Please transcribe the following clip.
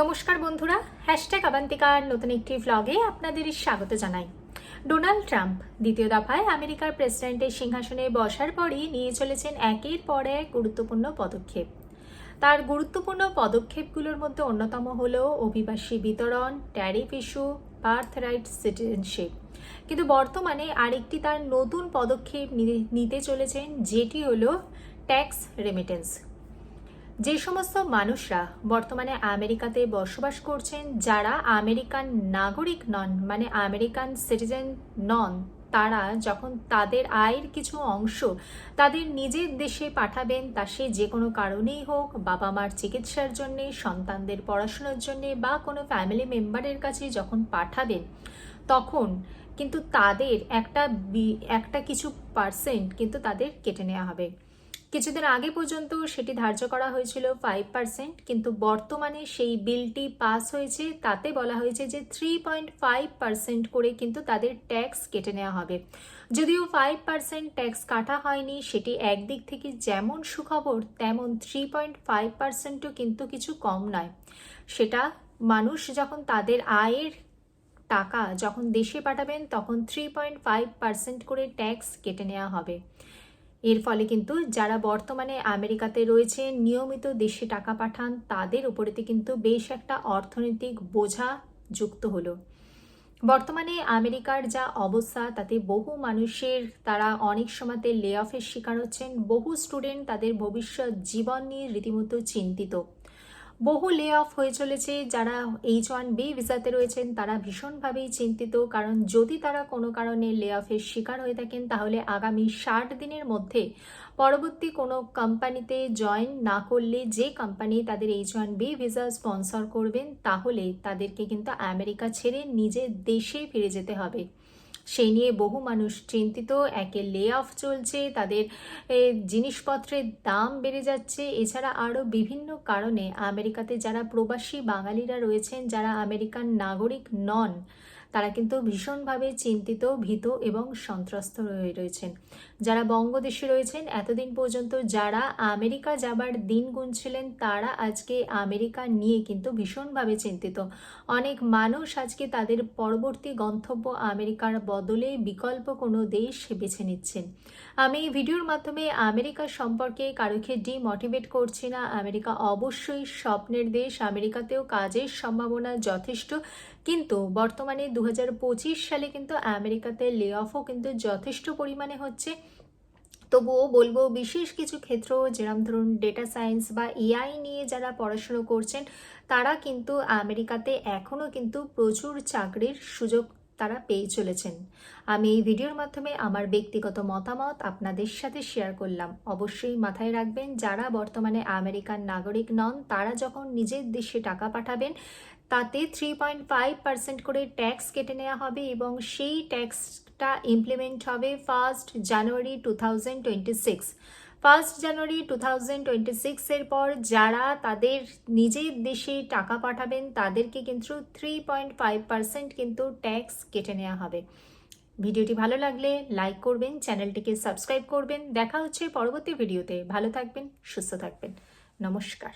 নমস্কার বন্ধুরা হ্যাশট্যাগ আবান্তিকার নতুন একটি ভ্লগে আপনাদের স্বাগত জানাই। ডোনাল্ড ট্রাম্প দ্বিতীয় দফায় আমেরিকার প্রেসিডেন্টের সিংহাসনে বসার পরই নিয়ে চলেছেন একের পর এক গুরুত্বপূর্ণ পদক্ষেপ। তার গুরুত্বপূর্ণ পদক্ষেপগুলোর মধ্যে অন্যতম হল অভিবাসী বিতরণ tariff issue birth right citizenship কিন্তু বর্তমানে আরেকটি তার নতুন পদক্ষেপ নিতে চলেছেন, যেটি হলো ট্যাক্স রেমিটেন্স যে সমস্ত মানুষরা বর্তমানে আমেরিকাতে বসবাস করছেন, যারা আমেরিকান নাগরিক নন মানে আমেরিকান সিটিজেন নন, তারা যখন তাদের আয়ের কিছু অংশ তাদের নিজের দেশে পাঠাবেন, তা সে যে কোনো কারণেই হোক বাবা মার চিকিৎসার জন্যে, সন্তানদের পড়াশোনার জন্যে বা কোনো ফ্যামিলি মেম্বারের কাছে যখন পাঠাবেন, তখন কিন্তু তাদের একটা একটা কিছু পার্সেন্ট কিন্তু তাদের কেটে নেওয়া হবে। কিছুদিন আগে পর্যন্ত সেটি ধার্য করা হয়েছিল ফাইভ পার্সেন্ট কিন্তু বর্তমানে সেই বিলটি পাস হয়েছে। তাতে বলা হয়েছে যে থ্রি পয়েন্ট ফাইভ পার্সেন্ট করে কিন্তু তাদের ট্যাক্স কেটে নেওয়া হবে। যদিও ফাইভ পার্সেন্ট ট্যাক্স কাটা হয়নি, সেটি একদিক থেকে যেমন সুখবর, তেমন থ্রি পয়েন্ট ফাইভ পার্সেন্টও কিন্তু কিছু কম নয়। সেটা মানুষ যখন তাদের আয়ের টাকা যখন দেশে পাঠাবেন, তখন থ্রি পয়েন্ট ফাইভ পার্সেন্ট করে ট্যাক্স কেটে নেওয়া হবে। এর ফলে কিন্তু যারা বর্তমানে আমেরিকাতে রয়েছে, নিয়মিত দেশে টাকা পাঠান, তাদের উপরেতে কিন্তু বেশ একটা অর্থনৈতিক বোঝা যুক্ত হলো। বর্তমানে আমেরিকার যা অবস্থা, তাতে বহু মানুষের তারা অনেক সময়তে লে অফের শিকার হচ্ছেন, বহু স্টুডেন্ট তাদের ভবিষ্যৎ জীবন নিয়ে রীতিমতো চিন্তিত। বহু লে অফ হয়ে চলেছে। যারা এইচ ওয়ান বি ভিসাতে রয়েছেন, তারা ভীষণভাবেই চিন্তিত। কারণ যদি তারা কোনো কারণে লে অফের শিকার হয়ে থাকেন, তাহলে আগামী ষাট দিনের মধ্যে পরবর্তী কোনো কোম্পানিতে জয়েন না করলে যে কোম্পানি তাদের H one B visa sponsor করবেন, তাহলে তাদেরকে কিন্তু আমেরিকা ছেড়ে নিজের দেশে ফিরে যেতে হবে। সেই নিয়ে বহু মানুষ চিন্তিত। একে লে অফ চলছে, তাদের জিনিসপত্রের দাম বেড়ে যাচ্ছে। এছাড়া আরও বিভিন্ন কারণে আমেরিকাতে যারা প্রবাসী বাঙালিরা রয়েছেন, যারা আমেরিকান নাগরিক নন তারা কিন্তু ভীষণভাবে চিন্তিত, ভীত এবং সন্ত্রস্ত হয়ে রয়েছেন। যারা বঙ্গদেশে রয়েছেন, এতদিন পর্যন্ত যারা আমেরিকা যাবার দিন গুনছিলেন, তারা আজকে আমেরিকা নিয়ে কিন্তু ভীষণভাবে চিন্তিত। অনেক মানুষ আজকে তাদের পরবর্তী গন্তব্য আমেরিকার বদলে বিকল্প কোনো দেশ বেছে নিচ্ছেন। আমি এই ভিডিওর মাধ্যমে আমেরিকা সম্পর্কে কারোকে ডিমোটিভেট করছি না, আমেরিকা অবশ্যই স্বপ্নের দেশ, আমেরিকাতেও কাজের সম্ভাবনা যথেষ্ট। কিন্তু বর্তমানে দু হাজার পঁচিশ সালে কিন্তু আমেরিকাতে লে অফও কিন্তু যথেষ্ট পরিমাণে হচ্ছে। তবুও বলব বিশেষ কিছু ক্ষেত্র যেরকম ধরুন ডেটা সায়েন্স বা এআই নিয়ে যারা পড়াশুনো করছেন, তারা কিন্তু আমেরিকাতে এখনও কিন্তু প্রচুর চাকরির সুযোগ তারা পেয়ে চলেছেন। আমি এই ভিডিওর মাধ্যমে আমার ব্যক্তিগত মতামত আপনাদের সাথে শেয়ার করলাম। অবশ্যই মাথায় রাখবেন, যারা বর্তমানে আমেরিকান নাগরিক নন, তারা যখন নিজের দেশে টাকা পাঠাবেন তাতে থ্রি পয়েন্ট ফাইভ পার্সেন্ট করে ট্যাক্স কেটে নেওয়া হবে এবং সেই ট্যাক্সটা ইমপ্লিমেন্ট হবে first January two thousand twenty six first January two thousand twenty সিক্সের পর যারা তাদের নিজের দেশে টাকা পাঠাবেন, তাদেরকে কিন্তু থ্রি পয়েন্ট ফাইভ পার্সেন্ট কিন্তু ট্যাক্স কেটে নেওয়া হবে। ভিডিওটি ভালো লাগলে লাইক করবেন, চ্যানেলটিকে সাবস্ক্রাইব করবেন। দেখা হচ্ছে পরবর্তী ভিডিওতে। ভালো থাকবেন, সুস্থ থাকবেন। নমস্কার।